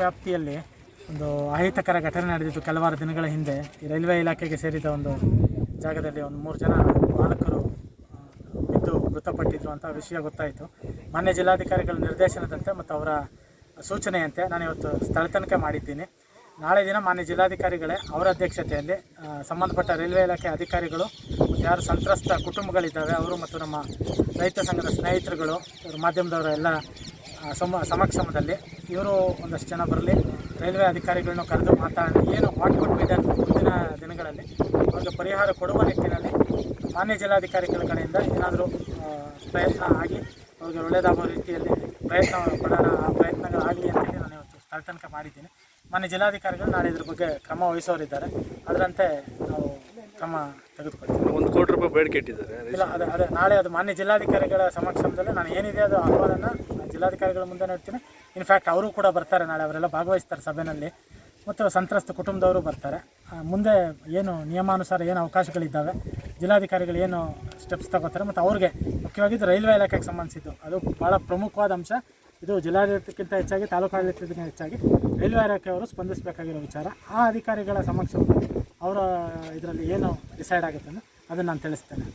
ವ್ಯಾಪ್ತಿಯಲ್ಲಿ ಒಂದು ಅಹಿತಕರ ಘಟನೆ ನಡೆದಿತ್ತು ಕೆಲವಾರು ದಿನಗಳ ಹಿಂದೆ ರೈಲ್ವೆ ಇಲಾಖೆಗೆ ಸೇರಿದ ಒಂದು ಜಾಗದಲ್ಲಿ ಒಂದು ಮೂರು ಜನ ಬಾಲಕರು ಬಿದ್ದು ಮೃತಪಟ್ಟಿದ್ರು ಅಂತ ವಿಷಯ ಗೊತ್ತಾಯಿತು. ಮಾನ್ಯ ಜಿಲ್ಲಾಧಿಕಾರಿಗಳ ನಿರ್ದೇಶನದಂತೆ ಮತ್ತು ಅವರ ಸೂಚನೆಯಂತೆ ನಾನು ಇವತ್ತು ಸ್ಥಳ ತನಿಖೆ ಮಾಡಿದ್ದೀನಿ. ನಾಳೆ ದಿನ ಮಾನ್ಯ ಜಿಲ್ಲಾಧಿಕಾರಿಗಳೇ ಅವರ ಅಧ್ಯಕ್ಷತೆಯಲ್ಲಿ ಸಂಬಂಧಪಟ್ಟ ರೈಲ್ವೆ ಇಲಾಖೆ ಅಧಿಕಾರಿಗಳು ಯಾರು ಸಂತ್ರಸ್ತ ಕುಟುಂಬಗಳಿದ್ದಾವೆ, ಅವರು ಮತ್ತು ನಮ್ಮ ರೈತ ಸಂಘದ ಸ್ನೇಹಿತರುಗಳು ಮಾಧ್ಯಮದವರ ಎಲ್ಲ ಸಮ ಸಮಕ್ಷಮದಲ್ಲಿ ಇವರು ಒಂದಷ್ಟು ಜನ ಬರಲಿ ರೈಲ್ವೆ ಅಧಿಕಾರಿಗಳನ್ನ ಕರೆದು ಮಾತಾಡಿ ಏನು ವಾಟ್ ಬಿ ಡನ್ ಮುಂದಿನ ದಿನಗಳಲ್ಲಿ ಅವ್ರಿಗೆ ಪರಿಹಾರ ಕೊಡುವ ನಿಟ್ಟಿನಲ್ಲಿ ಮಾನ್ಯ ಜಿಲ್ಲಾಧಿಕಾರಿಗಳ ಕಡೆಯಿಂದ ಏನಾದರೂ ಪ್ರಯತ್ನ ಆಗಿ ಅವ್ರಿಗೆ ಒಳ್ಳೆಯದಾಗುವ ರೀತಿಯಲ್ಲಿ ಪ್ರಯತ್ನ ಪಡೋಣ ಆ ಪ್ರಯತ್ನಗಳಾಗಲಿ ಅಂತೇಳಿ ನಾನು ಇವತ್ತು ಸ್ಥಳ ತನಕ ಮಾಡಿದ್ದೀನಿ. ಮಾನ್ಯ ಜಿಲ್ಲಾಧಿಕಾರಿಗಳು ನಾಳೆ ಇದ್ರ ಬಗ್ಗೆ ಕ್ರಮ ವಹಿಸೋರಿದ್ದಾರೆ ಅದರಂತೆ ನಾವು ಕ್ರಮ ತೆಗೆದುಕೊಳ್ತೀವಿ. ಒಂದು ಕೋಟಿ ರೂಪಾಯಿ ಬೇಡಿಕೆ ಇಟ್ಟಿದ್ದಾರೆ. ಇಲ್ಲ ಅದೇ ಅದೇ ನಾಳೆ ಅದು ಮಾನ್ಯ ಜಿಲ್ಲಾಧಿಕಾರಿಗಳ ಸಮಕ್ಷಮದಲ್ಲಿ ನಾನು ಏನಿದೆ ಅದು ಅಹವಾಲನ್ನು ಜಿಲ್ಲಾಧಿಕಾರಿಗಳ ಮುಂದೆ ಇಡ್ತೀನಿ ಇನ್ಫ್ಯಾಕ್ಟ್ ಅವರು ಕೂಡ ಬರ್ತಾರೆ ನಾಳೆ, ಅವರೆಲ್ಲ ಭಾಗವಹಿಸ್ತಾರೆ ಸಭೆಯಲ್ಲಿ ಮತ್ತು ಸಂತ್ರಸ್ತ ಕುಟುಂಬದವರು ಬರ್ತಾರೆ. ಮುಂದೆ ಏನು ನಿಯಮಾನುಸಾರ ಏನು ಅವಕಾಶಗಳಿದ್ದಾವೆ, ಜಿಲ್ಲಾಧಿಕಾರಿಗಳು ಏನು ಸ್ಟೆಪ್ಸ್ ತಗೋತಾರೆ, ಮತ್ತು ಅವ್ರಿಗೆ ಮುಖ್ಯವಾಗಿ ಇದು ರೈಲ್ವೆ ಇಲಾಖೆಗೆ ಸಂಬಂಧಿಸಿದ್ದು. ಅದು ಭಾಳ ಪ್ರಮುಖವಾದ ಅಂಶ. ಇದು ಜಿಲ್ಲಾಡಳಿತಕ್ಕಿಂತ ಹೆಚ್ಚಾಗಿ, ತಾಲೂಕು ಆಡಳಿತಕ್ಕಿಂತ ಹೆಚ್ಚಾಗಿ ರೈಲ್ವೆ ಇಲಾಖೆಯವರು ಸ್ಪಂದಿಸಬೇಕಾಗಿರೋ ವಿಚಾರ. ಆ ಅಧಿಕಾರಿಗಳ ಸಮಕ್ಷ ಅವರ ಇದರಲ್ಲಿ ಏನು ಡಿಸೈಡ್ ಆಗುತ್ತೆ ಅದನ್ನು ನಾನು ತಿಳಿಸ್ತೇನೆ.